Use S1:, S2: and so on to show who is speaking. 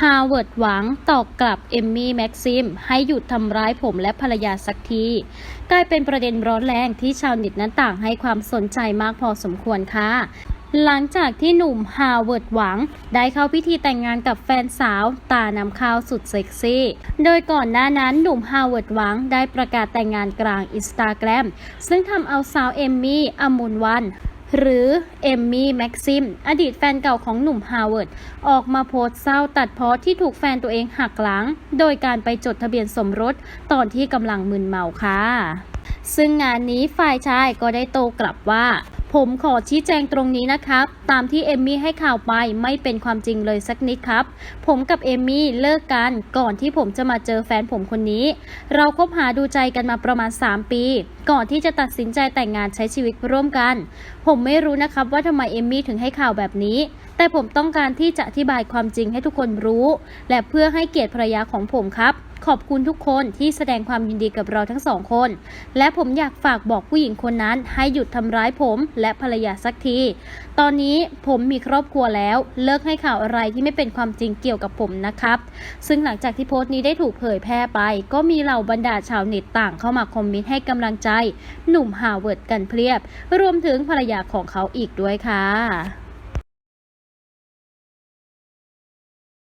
S1: ฮาร์วาร์ดหวังตอบกลับเอมมี่แม็กซิม ให้หยุดทำร้ายผมและภรรยาสักที กลายเป็นประเด็นร้อนแรงที่ชาวเน็ตนั้นต่างให้ความสนใจมากพอสมควรค่ะหลังจากที่หนุ่มฮาร์วาร์ดหวัง ได้เข้าพิธีแต่งงานกับแฟนสาว ตานำข้าวสุดเซ็กซี่ โดยก่อนหน้านั้นหนุ่มฮาร์วาร์ดหวังได้ประกาศแต่งงานกลางอินสตาแกรมซึ่งทำเอาสาวเอมมี่อมุนวัน หรือเอมมี่แม็กซิม อดีตแฟนเก่าของหนุ่มฮาวเวิร์ด ออกมาโพสต์เศร้าตัดเพาะที่ถูกแฟนตัวเองหักหลัง โดยการไปจดทะเบียนสมรสตอนที่กำลังมึนเมาค่ะ ซึ่งงานนี้ฝ่ายชายก็ได้โตกลับว่า ผมขอชี้แจงตรงนี้นะครับ ตามที่เอมมี่ให้ข่าวไปไม่เป็นความจริงเลยสักนิดครับ ผมกับเอมมี่เลิกกันก่อนที่ผมจะมาเจอแฟนผมคนนี้ เราคบหาดูใจกันมาประมาณ 3 ปี ก่อนที่จะตัดสินใจแต่งงานใช้ชีวิตร่วมกัน ผมไม่รู้นะครับว่าทำไมเอมมี่ถึงให้ข่าวแบบนี้ แต่ผมต้องการที่จะอธิบายความจริงให้ทุกคนรู้ และเพื่อให้เกียรติภรรยาของผมครับ ขอบคุณทุกคนที่แสดงความยินดีกับเราทั้งสองคน และผมอยากฝากบอกผู้หญิงคนนั้น ให้หยุดทำร้ายผมและภรรยาสักที ตอนนี้ผมมีครอบครัวแล้ว เลิกให้ข่าวอะไรที่ไม่เป็นความจริงเกี่ยวกับผมนะครับ ซึ่งหลังจากที่โพสต์นี้ได้ถูกเผยแพร่ไป ก็มีเหล่าบรรดาชาวเน็ตต่างเข้ามาคอมเมนต์ให้กำลังใจ หนุ่มฮาร์วาร์ดกันเพียบ รวมถึงภรรยาของเขาอีกด้วยค่ะ